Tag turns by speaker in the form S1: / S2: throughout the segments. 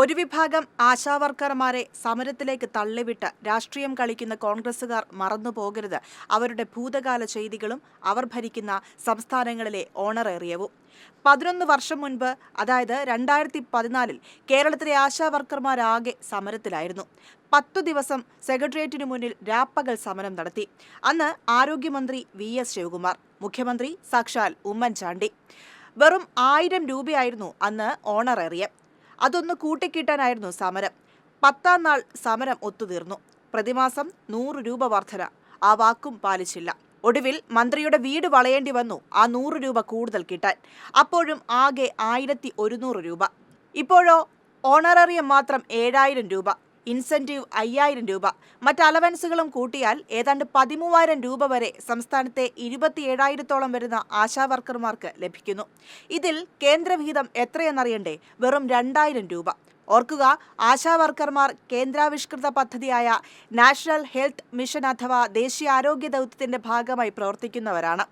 S1: ഒരു വിഭാഗം ആശാവർക്കർമാരെ സമരത്തിലേക്ക് തള്ളിവിട്ട് രാഷ്ട്രീയം കളിക്കുന്ന കോൺഗ്രസുകാർ മറന്നുപോകരുത്. അവരുടെ ഭൂതകാല ചെയ്തികളും അവർ ഭരിക്കുന്ന സംസ്ഥാനങ്ങളിലെ ഓണറേറിയവും. പതിനൊന്ന് വർഷം മുൻപ് അതായത് രണ്ടായിരത്തി പതിനാലിൽ കേരളത്തിലെ ആശാവർക്കർമാരാകെ സമരത്തിലായിരുന്നു. പത്തു ദിവസം സെക്രട്ടേറിയറ്റിനു മുന്നിൽ രാപ്പകൽ സമരം നടത്തി. അന്ന് ആരോഗ്യമന്ത്രി വി എസ് ശിവകുമാർ മുഖ്യമന്ത്രി സാക്ഷാൽ ഉമ്മൻചാണ്ടി. വെറും ആയിരം രൂപയായിരുന്നു അന്ന് ഓണറേറിയം. അതൊന്ന് കൂട്ടിക്കിട്ടാനായിരുന്നു സമരം. പത്താം നാൾ സമരം ഒത്തുതീർന്നു. പ്രതിമാസം നൂറ് രൂപ വർധന. ആ വാക്കും പാലിച്ചില്ല. ഒടുവിൽ മന്ത്രിയുടെ വീട് വളയേണ്ടി വന്നു. ആ നൂറ് രൂപ കൂടുതൽ കിട്ടാൻ. അപ്പോഴും ആകെ ആയിരത്തി ഒരുന്നൂറ് രൂപ. ഇപ്പോഴോ ഓണററിയം മാത്രം ഏഴായിരം രൂപ. ഇൻസെന്റീവ് അയ്യായിരം രൂപ. മറ്റ് അലവൻസുകളും കൂട്ടിയാൽ ഏതാണ്ട് പതിമൂവായിരം രൂപ വരെ സംസ്ഥാനത്തെ ഇരുപത്തിയേഴായിരത്തോളം വരുന്ന ആശാവർക്കർമാർക്ക് ലഭിക്കുന്നു. ഇതിൽ കേന്ദ്രവിഹിതം എത്രയെന്നറിയണ്ടേ? വെറും രണ്ടായിരം രൂപ. ഓർക്കുക ആശാവർക്കർമാർ കേന്ദ്രാവിഷ്കൃത പദ്ധതിയായ നാഷണൽ ഹെൽത്ത് മിഷൻ അഥവാ ദേശീയ ആരോഗ്യ ദൗത്യത്തിന്റെ ഭാഗമായി പ്രവർത്തിക്കുന്നവരാണ്.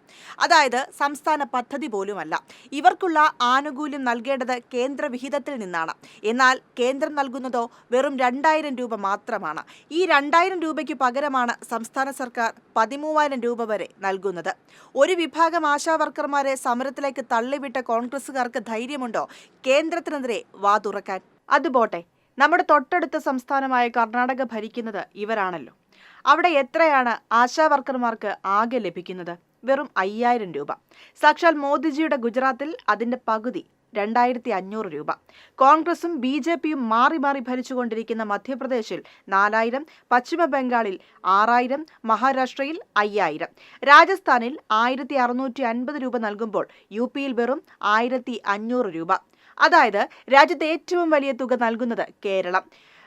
S1: അതായത് സംസ്ഥാന പദ്ധതി പോലുമല്ല. ഇവർക്കുള്ള ആനുകൂല്യം നൽകേണ്ടത് കേന്ദ്ര വിഹിതത്തിൽ നിന്നാണ്. എന്നാൽ കേന്ദ്രം നൽകുന്നതോ വെറും രണ്ടായിരം രൂപ മാത്രമാണ്. ഈ രണ്ടായിരം രൂപയ്ക്ക് പകരമാണ് സംസ്ഥാന സർക്കാർ പതിമൂവായിരം രൂപ വരെ നൽകുന്നത്. ഒരു വിഭാഗം ആശാവർക്കർമാരെ സമരത്തിലേക്ക് തള്ളിവിട്ട കോൺഗ്രസുകാർക്ക് ധൈര്യമുണ്ടോ? കേന്ദ്രത്തിനെതിരെ വാ തുറക്കാൻ അത് പോട്ടെ. നമ്മുടെ തൊട്ടടുത്ത സംസ്ഥാനമായ കർണാടക ഭരിക്കുന്നത് ഇവരാണല്ലോ. അവിടെ എത്രയാണ് ആശാവർക്കർമാർക്ക് ആകെ ലഭിക്കുന്നത്? വെറും അയ്യായിരം രൂപ. സാക്ഷാൽ മോദിജിയുടെ ഗുജറാത്തിൽ അതിന്റെ പകുതി രണ്ടായിരത്തി അഞ്ഞൂറ് രൂപ. കോൺഗ്രസും ബി ജെ പിയും മാറി മാറി ഭരിച്ചുകൊണ്ടിരിക്കുന്ന മധ്യപ്രദേശിൽ നാലായിരം പശ്ചിമ ബംഗാളിൽ ആറായിരം മഹാരാഷ്ട്രയിൽ അയ്യായിരം. രാജസ്ഥാനിൽ ആയിരത്തി അറുന്നൂറ്റി അൻപത് രൂപ നൽകുമ്പോൾ യു പിയിൽ വെറും ആയിരത്തി അഞ്ഞൂറ് രൂപ. അതായത് രാജ്യത്തെ ഏറ്റവും വലിയ തുക നൽകുന്നത് കേരളം.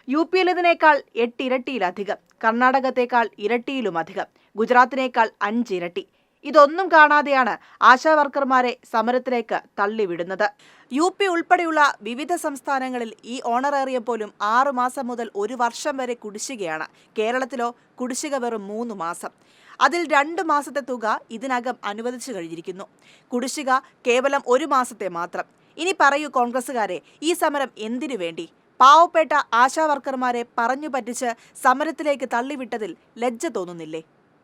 S1: യു പി പിയിലേതിനേക്കാൾ എട്ടിരട്ടിയിലധികം കർണാടകത്തേക്കാൾ ഇരട്ടിയിലും അധികം ഗുജറാത്തിനേക്കാൾ അഞ്ചിരട്ടി. ഇതൊന്നും കാണാതെയാണ് ആശാവർക്കർമാരെ സമരത്തിലേക്ക് തള്ളിവിടുന്നത്. യു പി ഉൾപ്പെടെയുള്ള വിവിധ സംസ്ഥാനങ്ങളിൽ ഈ ഓണറേറിയം പോലും ആറു മാസം മുതൽ ഒരു വർഷം വരെ കുടിശ്ശികയാണ്. കേരളത്തിലോ കുടിശ്ശിക വെറും മൂന്ന് മാസം. അതിൽ രണ്ട് മാസത്തെ തുക ഇതിനകം അനുവദിച്ചു കഴിഞ്ഞിരിക്കുന്നു. കുടിശ്ശിക കേവലം ഒരു മാസത്തെ മാത്രം. ഇനി പറയൂ കോൺഗ്രസുകാരെ ഈ സമരം എന്തിനു വേണ്ടി? പാവപ്പെട്ട ആശാവർക്കർമാരെ പറഞ്ഞു പറ്റിച്ച് സമരത്തിലേക്ക് തള്ളിവിട്ടതിൽ ലജ്ജ തോന്നുന്നില്ലേ?